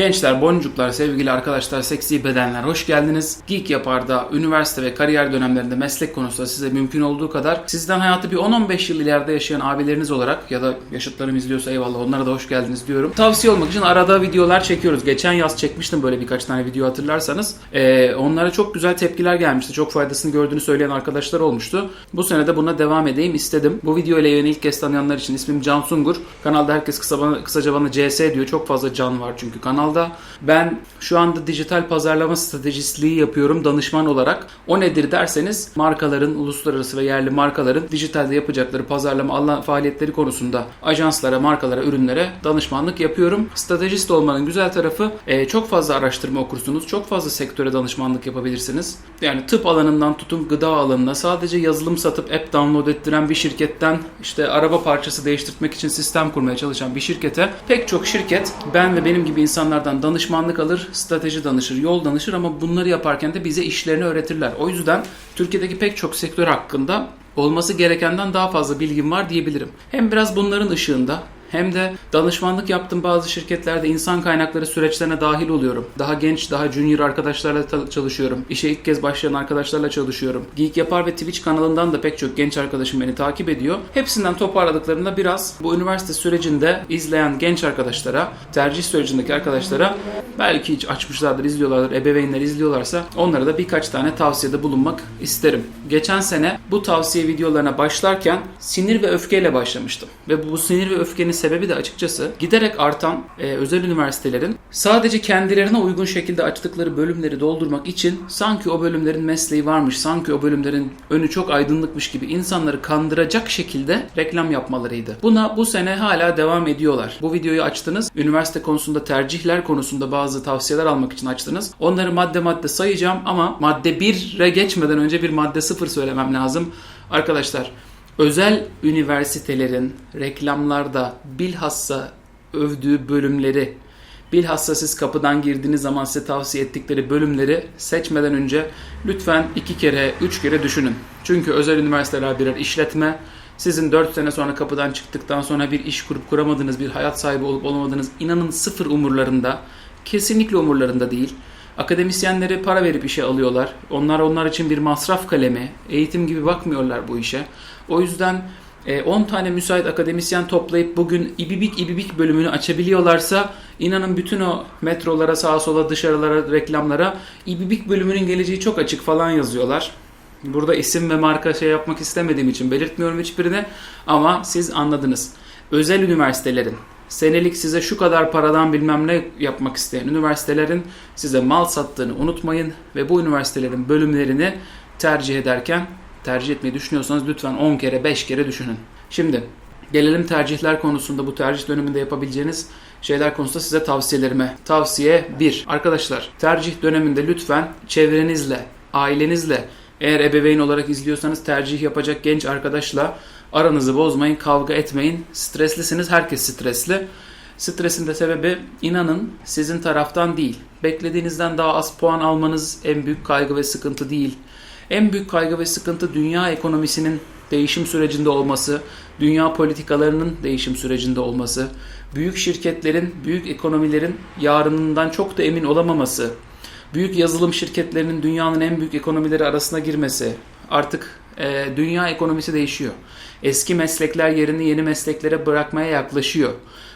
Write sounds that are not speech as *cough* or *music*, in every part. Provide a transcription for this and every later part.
Gençler, boncuklar, sevgili arkadaşlar, seksi bedenler hoş geldiniz. Geek Yapar'da üniversite ve kariyer dönemlerinde meslek konusunda size mümkün olduğu kadar sizden hayatı bir 10-15 yıl ileride yaşayan abileriniz olarak ya da yaşıtlarım izliyorsa eyvallah onlara da hoş geldiniz diyorum. Tavsiye olmak için arada videolar çekiyoruz. Geçen yaz çekmiştim böyle birkaç tane video hatırlarsanız. Ee, onlara çok güzel tepkiler gelmişti. Çok faydasını gördüğünü söyleyen arkadaşlar olmuştu. Bu sene de buna devam edeyim istedim. Bu video ile beni ilk kez tanıyanlar için ismim Can Sungur. Kanalda herkes kısa bana, kısaca bana CS diyor. Çok fazla can var çünkü kanalda. Ben şu anda dijital pazarlama stratejistliği yapıyorum danışman olarak. O nedir derseniz markaların, uluslararası ve yerli markaların dijitalde yapacakları pazarlama faaliyetleri konusunda ajanslara, markalara, ürünlere danışmanlık yapıyorum. Stratejist olmanın güzel tarafı e, çok fazla araştırma okursunuz. Çok fazla sektöre danışmanlık yapabilirsiniz. Yani tıp alanından tutun gıda alanına sadece yazılım satıp app download ettiren bir şirketten işte araba parçası değiştirmek için sistem kurmaya çalışan bir şirkete pek çok şirket ben ve benim gibi insanlardan danışmanlık alır, strateji danışır, yol danışır ama bunları yaparken de bize işlerini öğretirler. O yüzden Türkiye'deki pek çok sektör hakkında olması gerekenden daha fazla bilgim var diyebilirim. Hem biraz bunların ışığında hem de danışmanlık yaptığım bazı şirketlerde insan kaynakları süreçlerine dahil oluyorum. Daha genç, daha junior arkadaşlarla çalışıyorum. İşe ilk kez başlayan arkadaşlarla çalışıyorum. Geek Yapar ve Twitch kanalından da pek çok genç arkadaşım beni takip ediyor. Hepsinden toparladıklarında biraz bu üniversite sürecinde izleyen genç arkadaşlara, tercih sürecindeki arkadaşlara belki hiç açmışlardır, izliyorlardır, ebeveynler izliyorlarsa onlara da birkaç tane tavsiyede bulunmak isterim. Geçen sene bu tavsiye videolarına başlarken sinir ve öfkeyle başlamıştım. Ve bu sinir ve öfkenin sebebi de açıkçası giderek artan e, özel üniversitelerin sadece kendilerine uygun şekilde açtıkları bölümleri doldurmak için sanki o bölümlerin mesleği varmış, sanki o bölümlerin önü çok aydınlıkmış gibi insanları kandıracak şekilde reklam yapmalarıydı. Buna bu sene hala devam ediyorlar. Bu videoyu açtınız. Üniversite konusunda tercihler konusunda bazı tavsiyeler almak için açtınız. Onları madde madde sayacağım ama madde 1'e geçmeden önce bir madde 0 söylemem lazım. Arkadaşlar özel üniversitelerin reklamlarda bilhassa övdüğü bölümleri bilhassa siz kapıdan girdiğiniz zaman size tavsiye ettikleri bölümleri seçmeden önce lütfen iki kere, üç kere düşünün. Çünkü özel üniversiteler birer işletme. Sizin 4 sene sonra kapıdan çıktıktan sonra bir iş kurup kuramadığınız, bir hayat sahibi olup olamadığınız inanın sıfır umurlarında. Kesinlikle umurlarında değil. Akademisyenleri para verip işe alıyorlar. Onlar onlar için bir masraf kalemi, eğitim gibi bakmıyorlar bu işe. O yüzden e, 10 tane müsait akademisyen toplayıp bugün İbibik İbibik bölümünü açabiliyorlarsa inanın bütün o metrolara, sağa sola, dışarılara, reklamlara İbibik bölümünün geleceği çok açık falan yazıyorlar. Burada isim ve marka şey yapmak istemediğim için belirtmiyorum hiçbirine ama siz anladınız. Özel üniversitelerin senelik size şu kadar paradan bilmem ne yapmak isteyen üniversitelerin size mal sattığını unutmayın ve bu üniversitelerin bölümlerini tercih ederken tercih etmeyi düşünüyorsanız lütfen 10 kere 5 kere düşünün. Şimdi gelelim tercihler konusunda bu tercih döneminde yapabileceğiniz şeyler konusunda size tavsiyelerime. Tavsiye 1. Arkadaşlar tercih döneminde lütfen çevrenizle, ailenizle eğer ebeveyn olarak izliyorsanız tercih yapacak genç arkadaşla aranızı bozmayın, kavga etmeyin. Streslisiniz, herkes stresli. Stresin de sebebi inanın sizin taraftan değil. Beklediğinizden daha az puan almanız en büyük kaygı ve sıkıntı değil. En büyük kaygı ve sıkıntı dünya ekonomisinin değişim sürecinde olması, dünya politikalarının değişim sürecinde olması, büyük şirketlerin, büyük ekonomilerin yarınından çok da emin olamaması, büyük yazılım şirketlerinin dünyanın en büyük ekonomileri arasına girmesi, artık e, dünya ekonomisi değişiyor. Eski meslekler yerini yeni mesleklere bırakmaya yaklaşıyor.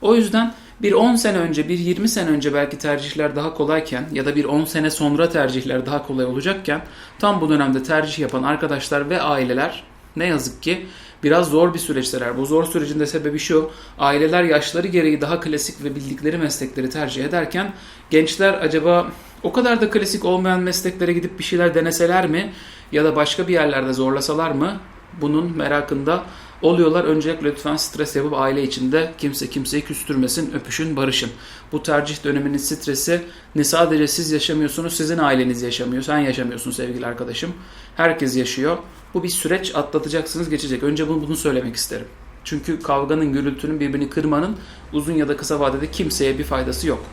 O yüzden bir 10 sene önce, bir 20 sene önce belki tercihler daha kolayken ya da bir 10 sene sonra tercihler daha kolay olacakken tam bu dönemde tercih yapan arkadaşlar ve aileler ne yazık ki biraz zor bir süreçteler. Bu zor sürecin de sebebi şu. Aileler yaşları gereği daha klasik ve bildikleri meslekleri tercih ederken gençler acaba o kadar da klasik olmayan mesleklere gidip bir şeyler deneseler mi ya da başka bir yerlerde zorlasalar mı? Bunun merakında oluyorlar. Öncelikle lütfen stres yapıp aile içinde kimse kimseyi küstürmesin, öpüşün, barışın. Bu tercih döneminin stresi ne sadece siz yaşamıyorsunuz, sizin aileniz yaşamıyor. Sen yaşamıyorsun sevgili arkadaşım. Herkes yaşıyor. Bu bir süreç atlatacaksınız, geçecek. Önce bunu, bunu söylemek isterim. Çünkü kavganın, gürültünün, birbirini kırmanın uzun ya da kısa vadede kimseye bir faydası yok.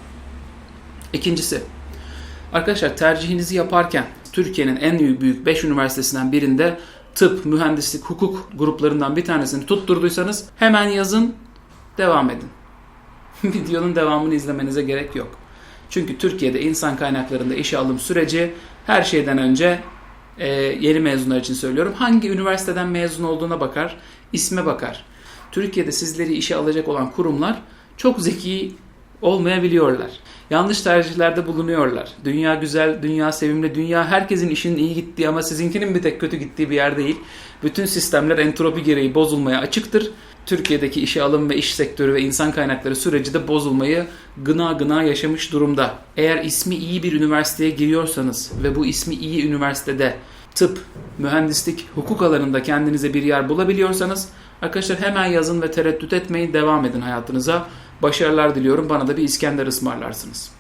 İkincisi, arkadaşlar tercihinizi yaparken Türkiye'nin en büyük 5 üniversitesinden birinde tıp, mühendislik, hukuk gruplarından bir tanesini tutturduysanız hemen yazın, devam edin. *laughs* Videonun devamını izlemenize gerek yok. Çünkü Türkiye'de insan kaynaklarında işe alım süreci her şeyden önce e, yeni mezunlar için söylüyorum. Hangi üniversiteden mezun olduğuna bakar, isme bakar. Türkiye'de sizleri işe alacak olan kurumlar çok zeki olmayabiliyorlar. Yanlış tercihlerde bulunuyorlar. Dünya güzel, dünya sevimli, dünya herkesin işinin iyi gittiği ama sizinkinin bir tek kötü gittiği bir yer değil. Bütün sistemler entropi gereği bozulmaya açıktır. Türkiye'deki işe alım ve iş sektörü ve insan kaynakları süreci de bozulmayı gına gına yaşamış durumda. Eğer ismi iyi bir üniversiteye giriyorsanız ve bu ismi iyi üniversitede tıp, mühendislik, hukuk alanında kendinize bir yer bulabiliyorsanız arkadaşlar hemen yazın ve tereddüt etmeyin devam edin hayatınıza. Başarılar diliyorum. Bana da bir İskender ısmarlarsınız.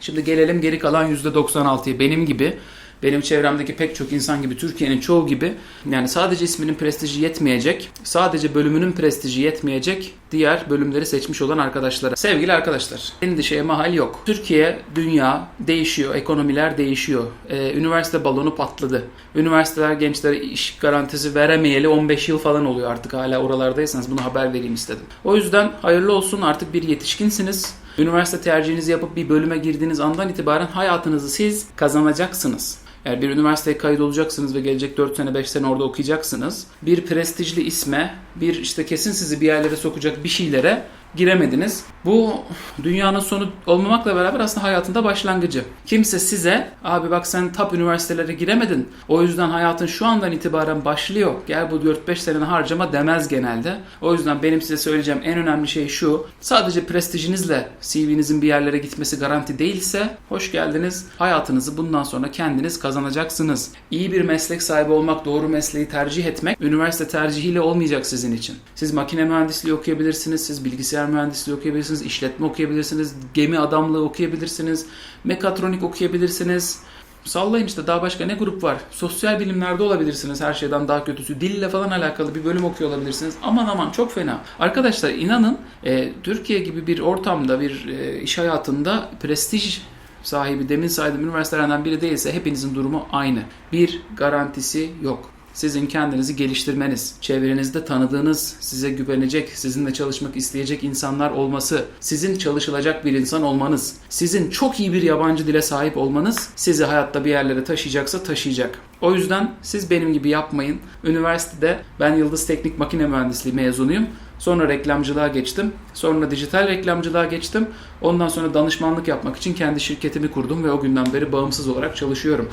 Şimdi gelelim geri kalan %96'ya. Benim gibi, benim çevremdeki pek çok insan gibi, Türkiye'nin çoğu gibi yani sadece isminin prestiji yetmeyecek, sadece bölümünün prestiji yetmeyecek diğer bölümleri seçmiş olan arkadaşlara. Sevgili arkadaşlar, endişeye mahal yok. Türkiye, dünya değişiyor, ekonomiler değişiyor. Ee, üniversite balonu patladı. Üniversiteler gençlere iş garantisi veremeyeli 15 yıl falan oluyor artık hala oralardaysanız bunu haber vereyim istedim. O yüzden hayırlı olsun artık bir yetişkinsiniz. Üniversite tercihinizi yapıp bir bölüme girdiğiniz andan itibaren hayatınızı siz kazanacaksınız. Eğer bir üniversiteye kayıt olacaksınız ve gelecek 4 sene 5 sene orada okuyacaksınız. Bir prestijli isme, bir işte kesin sizi bir yerlere sokacak bir şeylere giremediniz. Bu dünyanın sonu olmamakla beraber aslında hayatında başlangıcı. Kimse size abi bak sen top üniversitelere giremedin. O yüzden hayatın şu andan itibaren başlıyor. Gel bu 4-5 seneni harcama demez genelde. O yüzden benim size söyleyeceğim en önemli şey şu. Sadece prestijinizle CV'nizin bir yerlere gitmesi garanti değilse hoş geldiniz. Hayatınızı bundan sonra kendiniz kazanacaksınız. İyi bir meslek sahibi olmak, doğru mesleği tercih etmek üniversite tercihiyle olmayacak sizin için. Siz makine mühendisliği okuyabilirsiniz, siz bilgisayar mühendisliği okuyabilirsiniz, işletme okuyabilirsiniz, gemi adamlığı okuyabilirsiniz, mekatronik okuyabilirsiniz. Sallayın işte daha başka ne grup var? Sosyal bilimlerde olabilirsiniz her şeyden daha kötüsü. Dille falan alakalı bir bölüm okuyor olabilirsiniz. Aman aman çok fena. Arkadaşlar inanın e, Türkiye gibi bir ortamda bir e, iş hayatında prestij sahibi demin saydığım üniversitelerden biri değilse hepinizin durumu aynı. Bir garantisi yok. Sizin kendinizi geliştirmeniz, çevrenizde tanıdığınız, size güvenecek, sizinle çalışmak isteyecek insanlar olması, sizin çalışılacak bir insan olmanız, sizin çok iyi bir yabancı dile sahip olmanız sizi hayatta bir yerlere taşıyacaksa taşıyacak. O yüzden siz benim gibi yapmayın. Üniversitede ben Yıldız Teknik Makine Mühendisliği mezunuyum. Sonra reklamcılığa geçtim. Sonra dijital reklamcılığa geçtim. Ondan sonra danışmanlık yapmak için kendi şirketimi kurdum ve o günden beri bağımsız olarak çalışıyorum.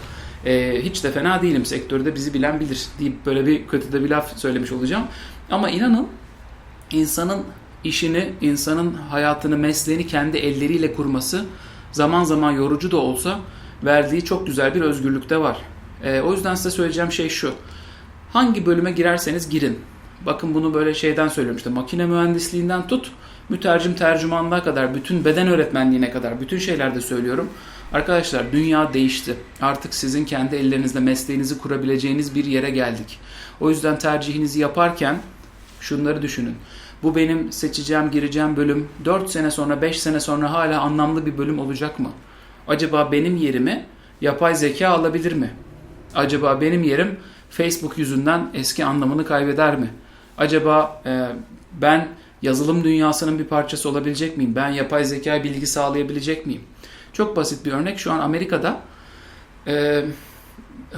Ee, hiç de fena değilim sektörde bizi bilen bilir deyip böyle bir kötü de bir laf söylemiş olacağım. Ama inanın insanın işini, insanın hayatını, mesleğini kendi elleriyle kurması zaman zaman yorucu da olsa verdiği çok güzel bir özgürlük de var. Ee, o yüzden size söyleyeceğim şey şu. Hangi bölüme girerseniz girin. Bakın bunu böyle şeyden söylüyorum makine mühendisliğinden tut mütercim tercümanlığa kadar bütün beden öğretmenliğine kadar bütün şeylerde söylüyorum. Arkadaşlar dünya değişti. Artık sizin kendi ellerinizle mesleğinizi kurabileceğiniz bir yere geldik. O yüzden tercihinizi yaparken şunları düşünün. Bu benim seçeceğim, gireceğim bölüm 4 sene sonra, 5 sene sonra hala anlamlı bir bölüm olacak mı? Acaba benim yerimi yapay zeka alabilir mi? Acaba benim yerim Facebook yüzünden eski anlamını kaybeder mi? Acaba e, ben yazılım dünyasının bir parçası olabilecek miyim? Ben yapay zeka bilgi sağlayabilecek miyim? Çok basit bir örnek. Şu an Amerika'da e,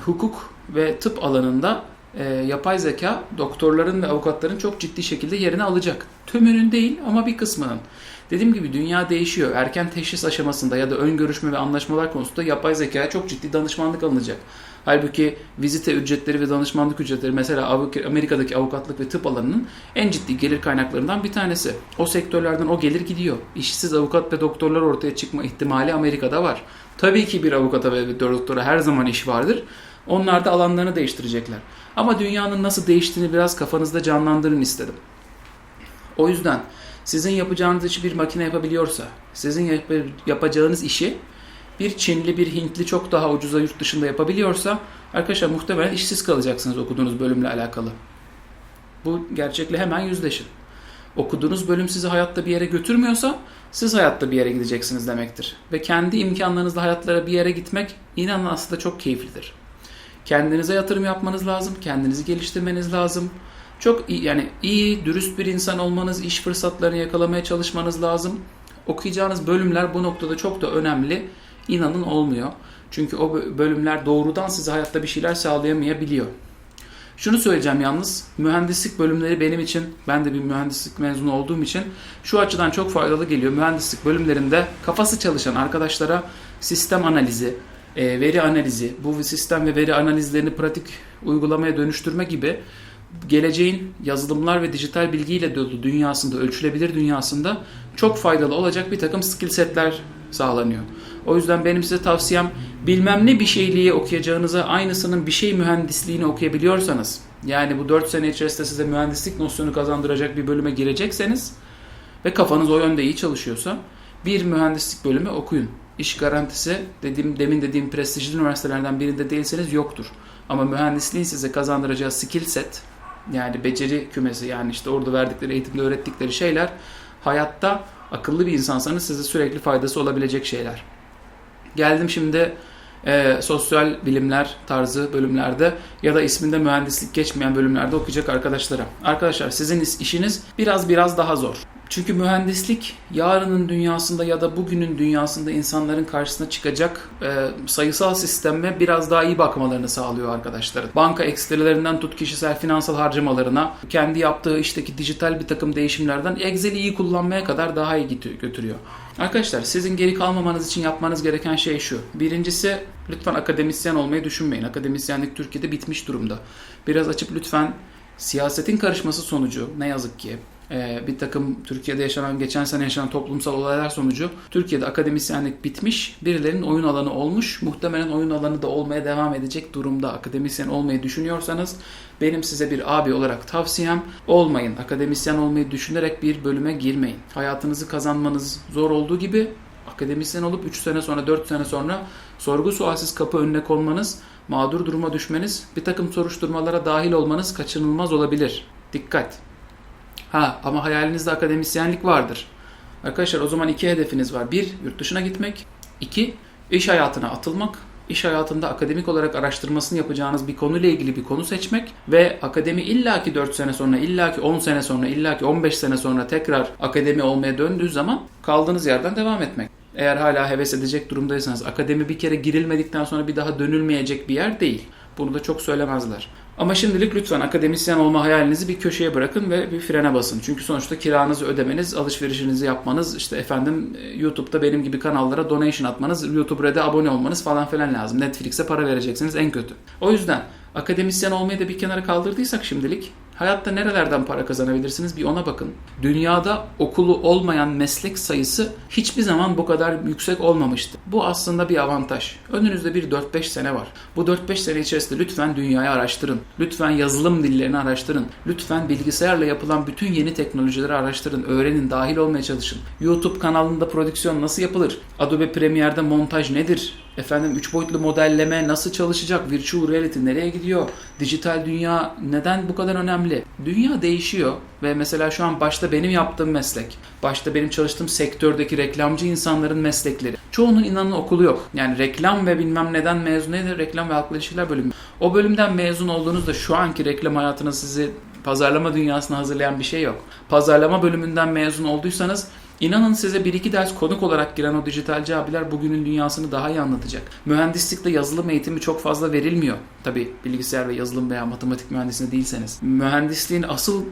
hukuk ve tıp alanında e, yapay zeka doktorların ve avukatların çok ciddi şekilde yerini alacak. Tümünün değil ama bir kısmının. Dediğim gibi dünya değişiyor. Erken teşhis aşamasında ya da ön görüşme ve anlaşmalar konusunda yapay zekaya çok ciddi danışmanlık alınacak. Halbuki vizite ücretleri ve danışmanlık ücretleri mesela Amerika'daki avukatlık ve tıp alanının en ciddi gelir kaynaklarından bir tanesi. O sektörlerden o gelir gidiyor. İşsiz avukat ve doktorlar ortaya çıkma ihtimali Amerika'da var. Tabii ki bir avukata ve bir doktora her zaman iş vardır. Onlar da alanlarını değiştirecekler. Ama dünyanın nasıl değiştiğini biraz kafanızda canlandırın istedim. O yüzden sizin yapacağınız işi bir makine yapabiliyorsa, sizin yap yapacağınız işi bir Çinli, bir Hintli çok daha ucuza yurt dışında yapabiliyorsa arkadaşlar muhtemelen işsiz kalacaksınız okuduğunuz bölümle alakalı. Bu gerçekle hemen yüzleşin. Okuduğunuz bölüm sizi hayatta bir yere götürmüyorsa siz hayatta bir yere gideceksiniz demektir. Ve kendi imkanlarınızla hayatlara bir yere gitmek inanın aslında çok keyiflidir. Kendinize yatırım yapmanız lazım, kendinizi geliştirmeniz lazım. Çok iyi, yani iyi, dürüst bir insan olmanız, iş fırsatlarını yakalamaya çalışmanız lazım. okuyacağınız bölümler bu noktada çok da önemli inanın olmuyor. Çünkü o bölümler doğrudan size hayatta bir şeyler sağlayamayabiliyor. Şunu söyleyeceğim yalnız, mühendislik bölümleri benim için, ben de bir mühendislik mezunu olduğum için şu açıdan çok faydalı geliyor. Mühendislik bölümlerinde kafası çalışan arkadaşlara sistem analizi, e, veri analizi, bu sistem ve veri analizlerini pratik uygulamaya dönüştürme gibi geleceğin yazılımlar ve dijital bilgiyle dolu dünyasında, ölçülebilir dünyasında çok faydalı olacak bir takım skill setler sağlanıyor. O yüzden benim size tavsiyem bilmem ne bir şeyliği okuyacağınıza aynısının bir şey mühendisliğini okuyabiliyorsanız yani bu 4 sene içerisinde size mühendislik nosyonu kazandıracak bir bölüme girecekseniz ve kafanız o yönde iyi çalışıyorsa bir mühendislik bölümü okuyun. İş garantisi dediğim demin dediğim prestijli üniversitelerden birinde değilseniz yoktur. Ama mühendisliğin size kazandıracağı skill set yani beceri kümesi yani işte orada verdikleri eğitimde öğrettikleri şeyler hayatta akıllı bir insansanız size sürekli faydası olabilecek şeyler. Geldim şimdi e, sosyal bilimler tarzı bölümlerde ya da isminde mühendislik geçmeyen bölümlerde okuyacak arkadaşlara. Arkadaşlar sizin işiniz biraz biraz daha zor. Çünkü mühendislik yarının dünyasında ya da bugünün dünyasında insanların karşısına çıkacak e, sayısal sisteme biraz daha iyi bakmalarını sağlıyor arkadaşlar. Banka ekstrelerinden tut kişisel finansal harcamalarına, kendi yaptığı işteki dijital bir takım değişimlerden Excel'i iyi kullanmaya kadar daha iyi götürüyor. Arkadaşlar sizin geri kalmamanız için yapmanız gereken şey şu. Birincisi lütfen akademisyen olmayı düşünmeyin. Akademisyenlik Türkiye'de bitmiş durumda. Biraz açıp lütfen siyasetin karışması sonucu ne yazık ki ee, bir takım Türkiye'de yaşanan, geçen sene yaşanan toplumsal olaylar sonucu Türkiye'de akademisyenlik bitmiş, birilerinin oyun alanı olmuş, muhtemelen oyun alanı da olmaya devam edecek durumda. Akademisyen olmayı düşünüyorsanız benim size bir abi olarak tavsiyem olmayın. Akademisyen olmayı düşünerek bir bölüme girmeyin. Hayatınızı kazanmanız zor olduğu gibi akademisyen olup 3 sene sonra 4 sene sonra sorgu sualsiz kapı önüne konmanız, mağdur duruma düşmeniz, bir takım soruşturmalara dahil olmanız kaçınılmaz olabilir. Dikkat! Ha ama hayalinizde akademisyenlik vardır. Arkadaşlar o zaman iki hedefiniz var. Bir, yurt dışına gitmek. İki, iş hayatına atılmak. İş hayatında akademik olarak araştırmasını yapacağınız bir konuyla ilgili bir konu seçmek ve akademi illaki 4 sene sonra, illaki 10 sene sonra, illaki 15 sene sonra tekrar akademi olmaya döndüğü zaman kaldığınız yerden devam etmek. Eğer hala heves edecek durumdaysanız akademi bir kere girilmedikten sonra bir daha dönülmeyecek bir yer değil. Bunu da çok söylemezler. Ama şimdilik lütfen akademisyen olma hayalinizi bir köşeye bırakın ve bir frene basın. Çünkü sonuçta kiranızı ödemeniz, alışverişinizi yapmanız, işte efendim e, YouTube'da benim gibi kanallara donation atmanız, YouTube Red'e abone olmanız falan filan lazım. Netflix'e para vereceksiniz en kötü. O yüzden akademisyen olmayı da bir kenara kaldırdıysak şimdilik Hayatta nerelerden para kazanabilirsiniz bir ona bakın. Dünyada okulu olmayan meslek sayısı hiçbir zaman bu kadar yüksek olmamıştı. Bu aslında bir avantaj. Önünüzde bir 4-5 sene var. Bu 4-5 sene içerisinde lütfen dünyayı araştırın. Lütfen yazılım dillerini araştırın. Lütfen bilgisayarla yapılan bütün yeni teknolojileri araştırın. Öğrenin, dahil olmaya çalışın. YouTube kanalında prodüksiyon nasıl yapılır? Adobe Premiere'de montaj nedir? Efendim 3 boyutlu modelleme nasıl çalışacak? Virtual reality nereye gidiyor? Dijital dünya neden bu kadar önemli? Dünya değişiyor ve mesela şu an başta benim yaptığım meslek, başta benim çalıştığım sektördeki reklamcı insanların meslekleri. Çoğunun inanın okulu yok. Yani reklam ve bilmem neden mezun nedir? Reklam ve halkla ilişkiler bölümü. O bölümden mezun olduğunuzda şu anki reklam hayatına sizi pazarlama dünyasına hazırlayan bir şey yok. Pazarlama bölümünden mezun olduysanız İnanın size bir iki ders konuk olarak giren o dijitalci abiler bugünün dünyasını daha iyi anlatacak. Mühendislikte yazılım eğitimi çok fazla verilmiyor. Tabi bilgisayar ve yazılım veya matematik mühendisliğinde değilseniz. Mühendisliğin asıl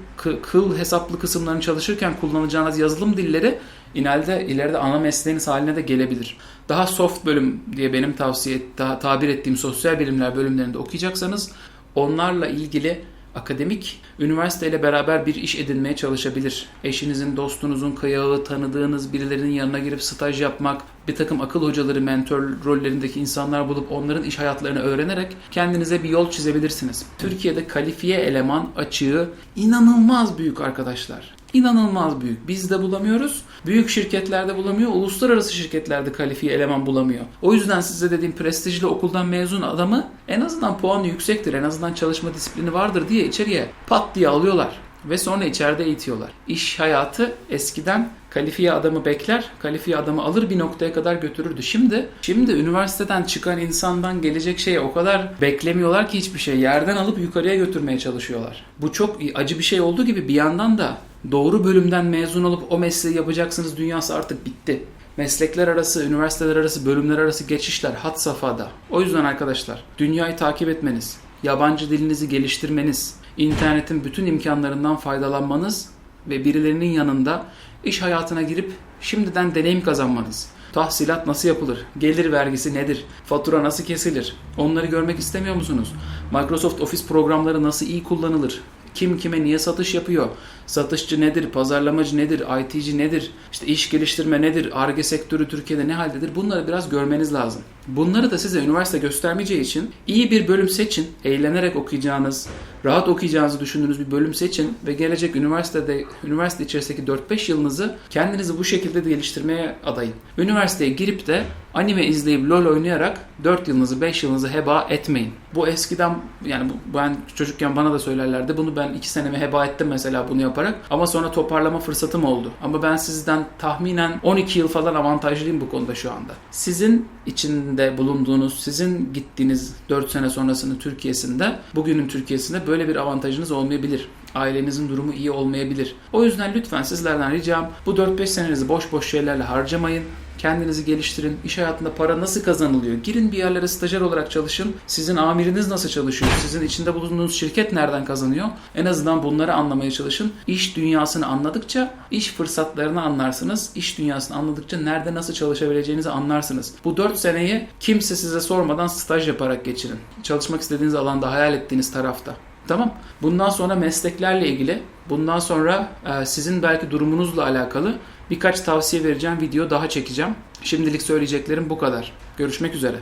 kıl hesaplı kısımlarını çalışırken kullanacağınız yazılım dilleri ileride, ileride ana mesleğiniz haline de gelebilir. Daha soft bölüm diye benim tavsiye daha tabir ettiğim sosyal bilimler bölümlerinde okuyacaksanız onlarla ilgili akademik üniversiteyle beraber bir iş edinmeye çalışabilir. Eşinizin, dostunuzun kıyağı, tanıdığınız birilerinin yanına girip staj yapmak, bir takım akıl hocaları, mentor rollerindeki insanlar bulup onların iş hayatlarını öğrenerek kendinize bir yol çizebilirsiniz. Türkiye'de kalifiye eleman açığı inanılmaz büyük arkadaşlar. İnanılmaz büyük. Biz de bulamıyoruz. Büyük şirketlerde bulamıyor. Uluslararası şirketlerde kalifiye eleman bulamıyor. O yüzden size dediğim prestijli okuldan mezun adamı en azından puanı yüksektir. En azından çalışma disiplini vardır diye içeriye pat diye alıyorlar. Ve sonra içeride eğitiyorlar. İş hayatı eskiden kalifiye adamı bekler, kalifiye adamı alır bir noktaya kadar götürürdü. Şimdi şimdi üniversiteden çıkan insandan gelecek şeye o kadar beklemiyorlar ki hiçbir şey yerden alıp yukarıya götürmeye çalışıyorlar. Bu çok acı bir şey olduğu gibi bir yandan da Doğru bölümden mezun olup o mesleği yapacaksınız dünyası artık bitti. Meslekler arası, üniversiteler arası, bölümler arası geçişler hat safhada. O yüzden arkadaşlar dünyayı takip etmeniz, yabancı dilinizi geliştirmeniz, internetin bütün imkanlarından faydalanmanız ve birilerinin yanında iş hayatına girip şimdiden deneyim kazanmanız. Tahsilat nasıl yapılır? Gelir vergisi nedir? Fatura nasıl kesilir? Onları görmek istemiyor musunuz? Microsoft Office programları nasıl iyi kullanılır? Kim kime niye satış yapıyor? Satışçı nedir? Pazarlamacı nedir? IT'ci nedir? İşte iş geliştirme nedir? ARGE sektörü Türkiye'de ne haldedir? Bunları biraz görmeniz lazım. Bunları da size üniversite göstermeyeceği için iyi bir bölüm seçin. Eğlenerek okuyacağınız, rahat okuyacağınızı düşündüğünüz bir bölüm seçin ve gelecek üniversitede, üniversite içerisindeki 4-5 yılınızı kendinizi bu şekilde de geliştirmeye adayın. Üniversiteye girip de anime izleyip LoL oynayarak 4 yılınızı 5 yılınızı heba etmeyin. Bu eskiden yani bu- ben çocukken bana da söylerlerdi. Bunu ben 2 senemi heba ettim mesela bunu yaparak. Ama sonra toparlama fırsatım oldu. Ama ben sizden tahminen 12 yıl falan avantajlıyım bu konuda şu anda. Sizin içinde bulunduğunuz, sizin gittiğiniz 4 sene sonrasının Türkiye'sinde, bugünün Türkiye'sinde böyle bir avantajınız olmayabilir. Ailenizin durumu iyi olmayabilir. O yüzden lütfen sizlerden ricam bu 4-5 senenizi boş boş şeylerle harcamayın. Kendinizi geliştirin. İş hayatında para nasıl kazanılıyor? Girin bir yerlere stajyer olarak çalışın. Sizin amiriniz nasıl çalışıyor? Sizin içinde bulunduğunuz şirket nereden kazanıyor? En azından bunları anlamaya çalışın. İş dünyasını anladıkça iş fırsatlarını anlarsınız. İş dünyasını anladıkça nerede nasıl çalışabileceğinizi anlarsınız. Bu 4 seneyi kimse size sormadan staj yaparak geçirin. Çalışmak istediğiniz alanda, hayal ettiğiniz tarafta. Tamam. Bundan sonra mesleklerle ilgili, bundan sonra e, sizin belki durumunuzla alakalı birkaç tavsiye vereceğim video daha çekeceğim. Şimdilik söyleyeceklerim bu kadar. Görüşmek üzere.